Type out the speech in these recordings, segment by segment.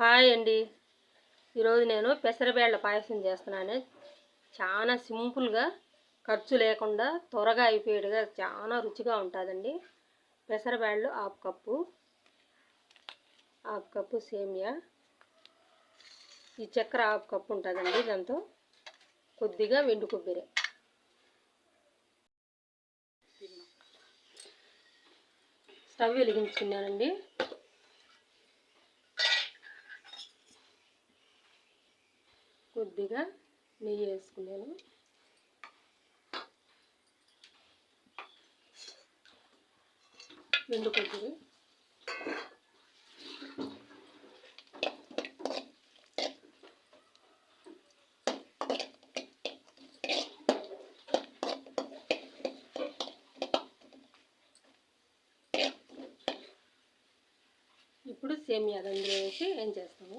Hi అండి. ఈరోజు నేను పెసరబేళ్ళ పాయసం చేస్తున్నాను. చాలా సింపుల్గా ఖర్చు లేకుండా త్వరగా అయిపోయేట్టుగా చాలా రుచిగా ఉంటుందండి. పెసరబేళ్ళు హాఫ్ కప్పు హాఫ్ కప్పు సేమియా ఈ చక్కెర హాఫ్ కప్పు ఉంటుందండి దాంతో. కొద్దిగా వెండు కొబ్బరి. స్టవ్ వెలిగించుకున్నానండి. కొద్దిగా నెయ్యి వేసుకున్నాను. రెండు కొద్దిగా ఇప్పుడు సేమియా అందులో వేసి ఏం చేస్తాము?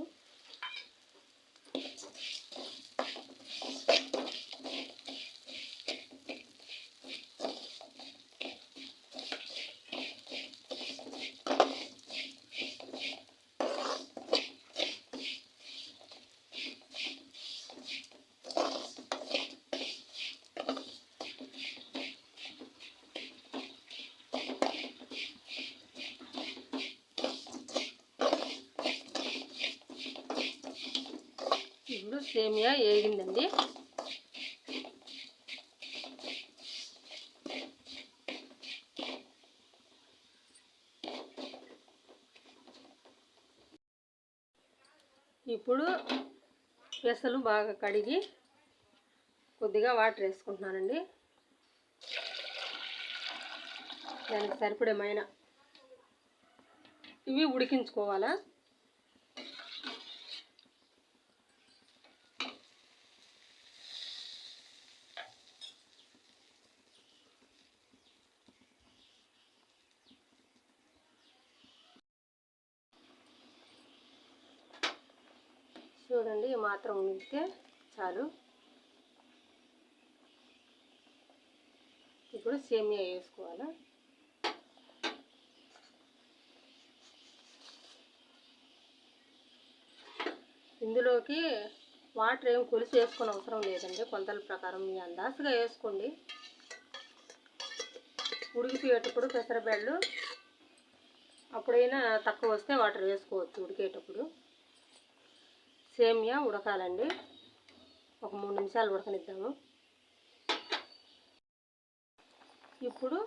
సేమియా వేగిందండి. ఇప్పుడు పెసలు బాగా కడిగి కొద్దిగా వాటర్ వేసుకుంటున్నానండి. దానికి సరిపడేమైనా ఇవి ఉడికించుకోవాలా? చూడండి ఈ మాత్రం ఉంటే చాలు. ఇప్పుడు సేమియా వేసుకోవాలి? ఇందులోకి వాటర్ ఏం కొలిసి వేసుకొని అవసరం లేదండి కొంతల ప్రకారం మీ అందాసుగా వేసుకోండి. ఉడికిపోయేటప్పుడు పెసరబెళ్ళు అప్పుడైనా తక్కువ వస్తే వాటర్ వేసుకోవచ్చు ఉడికేటప్పుడు. సేమియా ఉడకాలండి. ఒక మూడు నిమిషాలు ఉడకనిద్దాము. ఇప్పుడు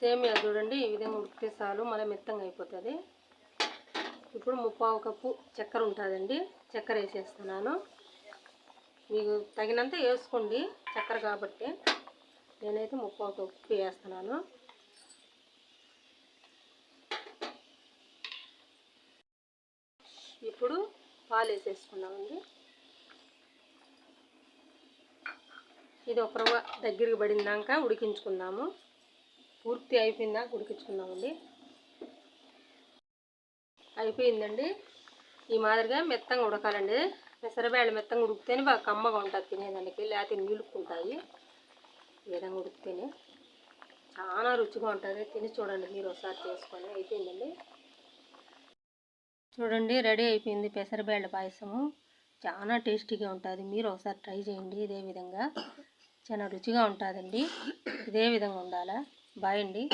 సేమియా చూడండి ఈ విధంగా ఉడికితే చాలు మళ్ళీ మెత్తంగా అయిపోతుంది. ఇప్పుడు ముప్పావు కప్పు చక్కెర ఉంటుందండి చక్కెర వేసేస్తున్నాను. మీకు తగినంత వేసుకోండి చక్కెర కాబట్టి. నేనైతే ముప్పావు కప్పు వేస్తున్నాను. ఇప్పుడు పాలు వేసేసుకున్నామండి ఇది ఒక రవ్వ దగ్గరికి పడిందాక ఉడికించుకుందాము. పూర్తి అయిపోయిందాక ఉడికించుకుందామండి. అయిపోయిందండి. ఈ మాదిరిగా మెత్తంగా ఉడకాలండి. పెసరబేళ్ళ మెత్తంగా ఉడికితేనే బాగా కమ్మగా ఉంటుంది తినేదానికి. లేకపోతే నీళ్ళుకుంటాయి ఈ విధంగా ఉడికితేనే. చాలా రుచిగా ఉంటుంది. తిని చూడండి మీరు ఒకసారి చేసుకొని. అయిపోయిందండి. చూడండి రెడీ అయిపోయింది పెసరబేళ్ళ పాయసము. చాలా టేస్టీగా ఉంటుంది. మీరు ఒకసారి ట్రై చేయండి ఇదే విధంగా. చాలా రుచిగా ఉంటుందండి. ఇదే విధంగా ఉండాలా? బాయ్ అండి.